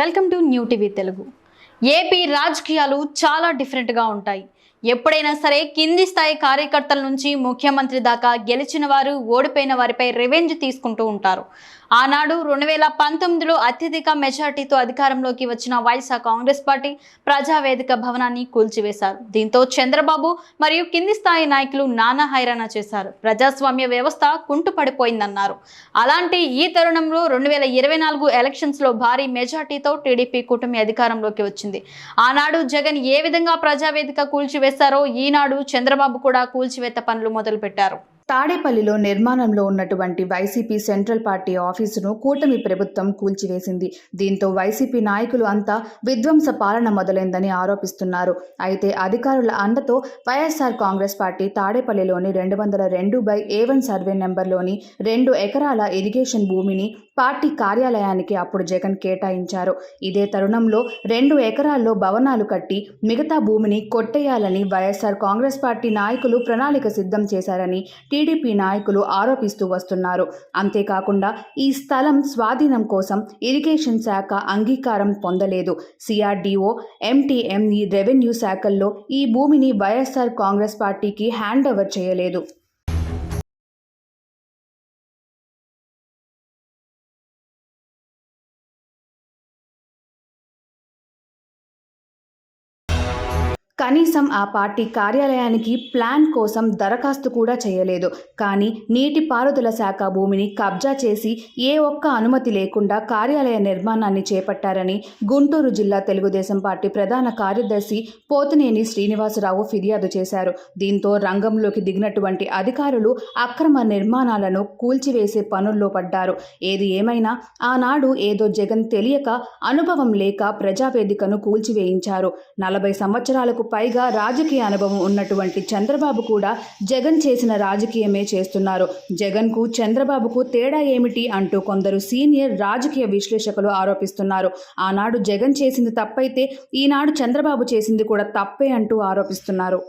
Welcome to new TV Telugu. AP రాజకీయాలు చాలా డిఫరెంట్గా ఉంటాయి. ఎప్పుడైనా సరే కింది స్థాయి కార్యకర్తల నుంచి ముఖ్యమంత్రి దాకా గెలిచిన వారు ఓడిపోయిన వారిపై రివెంజ్ తీసుకుంటూ ఉంటారు. ఆనాడు రెండు వేల పంతొమ్మిదిలో అత్యధిక మెజార్టీతో అధికారంలోకి వచ్చిన వైఎస్ఆర్ కాంగ్రెస్ పార్టీ ప్రజావేదిక భవనాన్ని కూల్చివేశారు. దీంతో చంద్రబాబు మరియు కింది స్థాయి నాయకులు నానా హైరాణ చేశారు. ప్రజాస్వామ్య వ్యవస్థ కుంటుపడిపోయిందన్నారు. అలాంటి ఈ తరుణంలో రెండు వేల ఇరవై నాలుగు ఎలక్షన్స్లో భారీ మెజార్టీతో టీడీపీ కూటమి అధికారంలోకి వచ్చింది. ఆనాడు జగన్ ఏ విధంగా ప్రజావేదిక కూల్చివేశారో ఈనాడు చంద్రబాబు కూడా కూల్చివేత పనులు మొదలుపెట్టారు. తాడేపల్లిలో నిర్మాణంలో ఉన్నటువంటి వైసీపీ సెంట్రల్ పార్టీ ఆఫీసును కూటమి ప్రభుత్వం కూల్చివేసింది. దీంతో వైసీపీ నాయకులు అంతా విధ్వంస పాలన మొదలైందని ఆరోపిస్తున్నారు. అయితే అధికారుల అండతో వైఎస్ఆర్ కాంగ్రెస్ పార్టీ తాడేపల్లిలోని రెండు వందల రెండు బై ఏ వన్ సర్వే నెంబర్లోని రెండు ఎకరాల ఇరిగేషన్ భూమిని పార్టీ కార్యాలయానికి అప్పుడు జగన్ కేటాయించారు. ఇదే తరుణంలో రెండు ఎకరాల్లో భవనాలు కట్టి మిగతా భూమిని కొట్టేయాలని వైఎస్ఆర్ కాంగ్రెస్ పార్టీ నాయకులు ప్రణాళిక సిద్ధం చేశారని టీడీపీ నాయకులు ఆరోపిస్తూ వస్తున్నారు. అంతేకాకుండా ఈ స్థలం స్వాధీనం కోసం ఇరిగేషన్ శాఖ అంగీకారం పొందలేదు. సిఆర్డీఓ ఎంటీఎంఈ రెవెన్యూ శాఖల్లో ఈ భూమిని వైఎస్ఆర్ కాంగ్రెస్ పార్టీకి హ్యాండ్ ఓవర్ చేయలేదు. కనీసం ఆ పార్టీ కార్యాలయానికి ప్లాన్ కోసం దరఖాస్తు కూడా చేయలేదు. కానీ నీటిపారుదల శాఖ భూమిని కబ్జా చేసి ఏ ఒక్క అనుమతి లేకుండా కార్యాలయ నిర్మాణాన్ని చేపట్టారని గుంటూరు జిల్లా తెలుగుదేశం పార్టీ ప్రధాన కార్యదర్శి పోతినేని శ్రీనివాసరావు ఫిర్యాదు చేశారు. దీంతో రంగంలోకి దిగినటువంటి అధికారులు అక్రమ నిర్మాణాలను కూల్చివేసే పనుల్లో పడ్డారు. ఏది ఏమైనా ఆనాడు ఏదో జగన్ తెలియక అనుభవం లేక ప్రజావేదికను కూల్చివేయించారు. నలభై సంవత్సరాలకు పైగా రాజకీయ అనుభవం ఉన్నటువంటి చంద్రబాబు కూడా జగన్ చేసిన రాజకీయమే చేస్తున్నారు. జగన్కు చంద్రబాబుకు తేడా ఏమిటి అంటూ కొందరు సీనియర్ రాజకీయ విశ్లేషకులు ఆరోపిస్తున్నారు. ఆనాడు జగన్ చేసింది తప్పైతే ఈనాడు చంద్రబాబు చేసింది కూడా తప్పే అంటూ ఆరోపిస్తున్నారు.